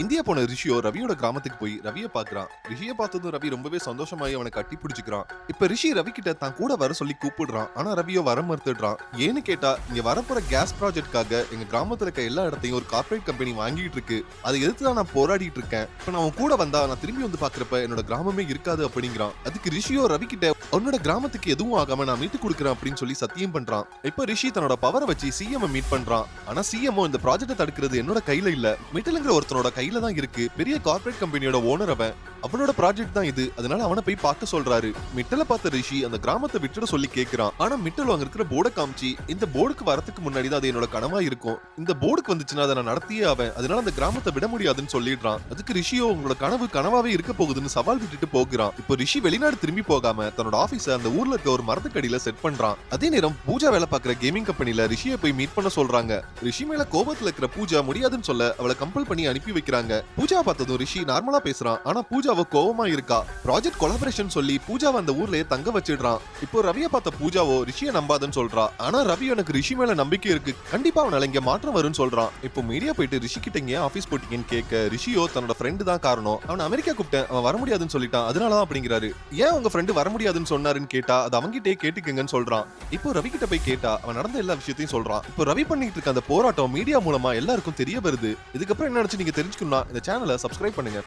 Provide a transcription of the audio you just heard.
India போன ratio ரவியோட கிராமத்துக்கு போய் ரவியை பாக்குறான் ரிஷியை பார்த்ததும் ரவி ரொம்பவே சந்தோஷமாயி அவனை கட்டி பிடிச்சிக்கிறான். இப்ப ரிஷி ரவி கிட்ட தான் கூட வர சொல்லி கூப்பிடுறான். ஆனா ரவியோ வர மறுத்துடுறான். ஏன்னு கேட்டா இங்க வரப்போற கேஸ் ப்ராஜெக்ட்காக எங்க கிராமத்துல இருக்க எல்லா இடத்தையும் ஒரு கார்ப்பரேட் கம்பெனி வாங்கிட்டு இருக்கு. அதை எதிர்த்து தான் நான் போராடிட்டு இருக்கேன். இப்ப நான் அவன் கூட வந்தா நான் திரும்பி வந்து பாக்குறப்ப என்னோட கிராமமே இருக்காது அப்படிங்கிறான். அதுக்கு ரிஷியோ ரவி கிட்ட அவனோட கிராமத்துக்கு எதுவும் ஆகாம நான் மீட்டு கொடுக்குறேன் அப்படின்னு சொல்லி சத்தியம் பண்றான். இப்ப ரிஷி தன்னோட பவரை வச்சு சிஎம் மீட் பண்றான். ஆனா சிஎம்ஓ இந்த ப்ராஜெக்ட தடுக்கிறது என்னோட கையில இல்ல. மிட்டலுங்கிற ஒருத்தனோட கையில தான் இருக்கு. பெரிய கார்ப்பரேட் கம்பெனியோட ஓனர் அவன். அவனோட ப்ராஜெக்ட் தான் இது. அதனால அவனை போய் பார்க்க சொல்றாரு. மிட்டலை பார்த்த ரிஷி அந்த கிராமத்தை விட்டுட சொல்லி கேட்கிறான் ஆனா மிட்டல் அங்க இருக்கிற போர்டை காமிச்சு இந்த போர்டுக்கு வரதுக்கு முன்னாடி தான் அது என்னோட கனவா இருக்கும். இந்த போர்டுக்கு வந்துச்சுன்னா அதை நான் நடத்தியே அவன் அதனால அந்த கிராமத்தை விட முடியாதுன்னு சொல்லிடுறான். அதுக்கு ரிஷியோ உங்களோட கனவு கனவாவே இருக்க போகுதுன்னு சவால் விட்டுட்டு போகிறான். இப்போ ரிஷி வெளிநாடு திரும்பி போகாம தன்னோட ஆபீஸ அந்த ஊர்ல இருக்க ஒரு மரத்துக்கடியில செட் பண்றான். அதே நேரம் பூஜா வேலை பாக்குற கேமிங் கம்பெனில ரிஷியை போய் மீட் பண்ண சொல்றாங்க. ரிஷி மேல கோபத்துல இருக்கிற பூஜா முடியாதுன்னு சொல்ல அவளை கம்பல் பண்ணி அனுப்பி வைக்கிறாங்க. பூஜா பார்த்ததும் ரிஷி நார்மலா பேசுறான். ஆனா அவ கோவமா இருக்கா? ப்ராஜெக்ட் கொலாபரேஷன் சொல்லி பூஜாவை அந்த ஊர்லயே தங்க வச்சிடுறான். இப்போ ரவியை பார்த்த பூஜாவோ ரிஷியை நம்பாதுன்னு சொல்றா. ஆனா ரவி எனக்கு ரிஷி மேல நம்பிக்கை இருக்கு. கண்டிப்பா அவனால இங்க மாற்றம் வரும்னு சொல்றான். இப்போ மீடியா போயிட்டு ரிஷி கிட்ட இங்க ஆபீஸ் போட்டீங்கன்னு கேட்க ரிஷியோ தன்னோட ஃப்ரெண்டு தான் காரணம். அவன் அமெரிக்கா கூப்பிட்டேன். அவன் வர முடியாதுன்னு சொல்லிட்டான். அதனாலதான் அப்படிங்கிறாரு. ஏன் உங்க ஃப்ரெண்டு வர முடியாதுன்னு சொன்னாருன்னு கேட்டா அது அவங்கிட்டே கேட்டுக்கங்கன்னு சொல்றான். இப்போ ரவி கிட்ட போய் கேட்டா அவன் நடந்த எல்லா விஷயத்தையும் சொல்றான். இப்போ ரவி பண்ணிட்டு இருக்க அந்த போராட்டம் மீடியா மூலமா எல்லாருக்கும் தெரிய வருது. இதுக்கப்புறம் என்ன நினைச்சு நீங்க தெரிஞ்சுக்கணும்னா இந்த சேனலை சப்ஸ்கிரைப் பண்ணுங்க.